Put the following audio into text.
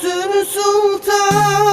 Kötü sultan.